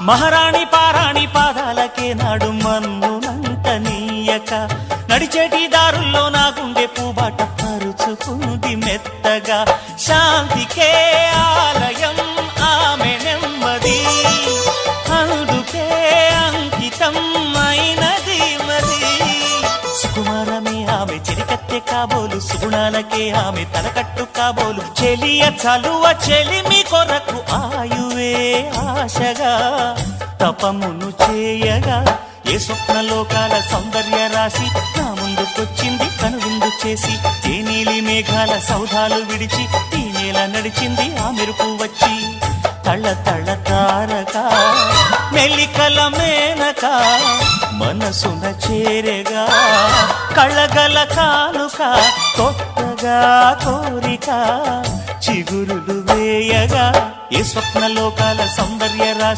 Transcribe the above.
మహారాణి పారాణి పాదాలకే నాడు మన్నునంత నీయక నడిచేటి దారుల్లో నా గుండె పూబాట పరుచుకుంది మెత్తగా. శాంతికే ఆలయం ఆమె నెమ్మది. అందుకే అంకితం అయినది మరి సుకుమారమే ఆమె చెలికత్తె కాబోలు సుగుణాలకే ఆమె తలకట్టు కాబోలు. చెలియ చలువ చెలిమి కొరకు ఆయువే ఆశగా తపమును చేయగా ఏ స్వప్న లోకాల సౌందర్య రాశి నా ముందుకొచ్చింది కనువిందు చేసి ఏ నీలి మేఘాల సౌధాలు విడిచి ఈ నేల నడిచింది ఆ మెరుపు వచ్చి. తళ తళ తారక మెలికల మేనక మనసున చేరగా కళ్ళగల కానుక కొత్తగా కోరిక చిగురులు వేయగా ఏ స్వప్న లోకాల సౌందర్య రాశి